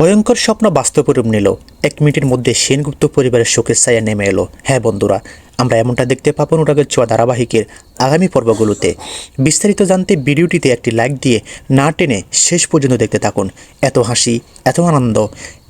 ভয়ঙ্কর স্বপ্ন বাস্তব রূপ নিল। এক মিনিটের মধ্যে সেনগুপ্ত পরিবারের শোকের ছায়া নেমে এলো। হ্যাঁ বন্ধুরা, আমরা এমনটা দেখতে পাবো অনুরাগের ছোঁয়া ধারাবাহিকের আগামী পর্বগুলোতে। বিস্তারিত জানতে ভিডিওটিতে একটি লাইক দিয়ে না টেনে শেষ পর্যন্ত দেখতে থাকুন। এত হাসি, এত আনন্দ,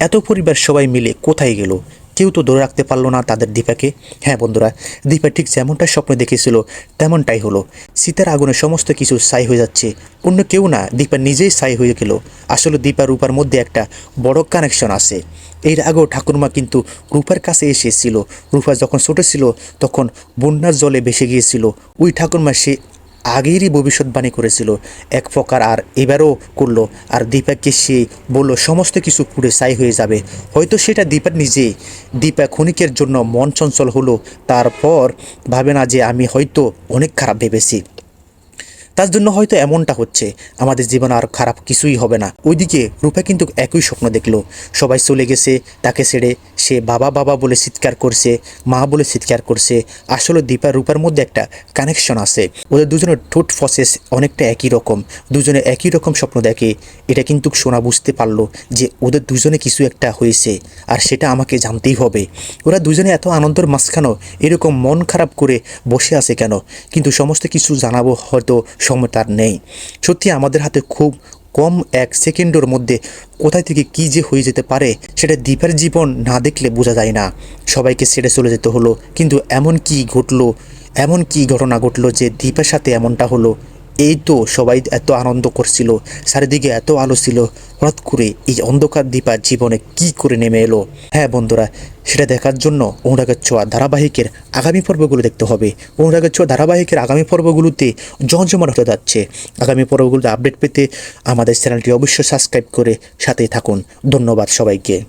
এত পরিবার সবাই মিলে কোথায় গেল? কেউ তো ধরে রাখতে পারল না তাদের দীপাকে। হ্যাঁ বন্ধুরা, দীপা ঠিক যেমনটা স্বপ্ন দেখেছিল, তেমনটাই হলো। সীতার আগুনে সমস্ত কিছু ছাই হয়ে যাচ্ছে। অন্য কেউ না, দীপা নিজেই ছাই হয়ে গেল। আসলে দীপা রূপার মধ্যে একটা বড় কানেকশন আছে। এর আগেও ঠাকুরমা কিন্তু রূপার কাছে এসেছিল। রূপা যখন ছোট ছিল, তখন বন্যার জলে ভেসে গিয়েছিল। ওই ঠাকুরমা সে আগেরই ভবিষ্যৎবাণী করেছিল। এক প্রকার আর এবারও করল। আর দীপাকে সে বলল, সমস্ত কিছু পুড়ে সাই হয়ে যাবে। হয়তো সেটা দীপা নিজে। দীপা ক্ষণিকের জন্য মন চঞ্চল হলো। তারপর ভাবে না যে, আমি হয়তো অনেক খারাপ ভেবেছি। তার জন্য হয়তো এমনটা হচ্ছে। আমাদের জীবনে আর খারাপ কিছুই হবে না। ওইদিকে রূপা কিন্তু একই স্বপ্ন দেখল। সবাই চলে গেছে, তাকে ছেড়ে। সে বাবা বাবা বলে চিৎকার করছে, মা বলে চিৎকার করছে। আসলে দীপা, রূপার মধ্যে একটা কানেকশন আছে। ওদের দুজনের ঠোঁট ফসেস অনেকটা একই রকম। দুজনে একই রকম স্বপ্ন দেখে। এটা কিন্তু সোনা বুঝতে পারল যে ওদের দুজনে কিছু একটা হয়েছে, আর সেটা আমাকে জানতেই হবে। ওরা দুজনে এত আনন্দের মাঝখানেও এরকম মন খারাপ করে বসে আছে কেন? কিন্তু সমস্ত কিছু জানাব হয়তো সময় তার নেই। সত্যি আমাদের হাতে খুব কম এক সেকেন্ডের মধ্যে কোথায় থেকে কী যে হয়ে যেতে পারে, সেটা দ্বীপের জীবন না দেখলে বোঝা যায় না। সবাইকে ছেড়ে চলে যেতে হলো, কিন্তু এমন কি ঘটলো, এমন কি ঘটনা ঘটলো যে দ্বীপের সাথে এমনটা হলো? এই তো সবাই এত আনন্দ করছিল, চারিদিকে এত আলো ছিল, হঠাৎ করে এই অন্ধকার দীপা জীবনে কি করে নেমে এলো? হ্যাঁ বন্ধুরা, সেটা দেখার জন্য অনুরাগের ছোঁয়া ধারাবাহিকের আগামী পর্বগুলো দেখতে হবে। অনুরাগের ছোঁয়া ধারাবাহিকের আগামী পর্বগুলোতে জমজমাট হতে যাচ্ছে। আগামী পর্বগুলোতে আপডেট পেতে আমাদের চ্যানেলটি অবশ্যই সাবস্ক্রাইব করে সাথেই থাকুন। ধন্যবাদ সবাইকে।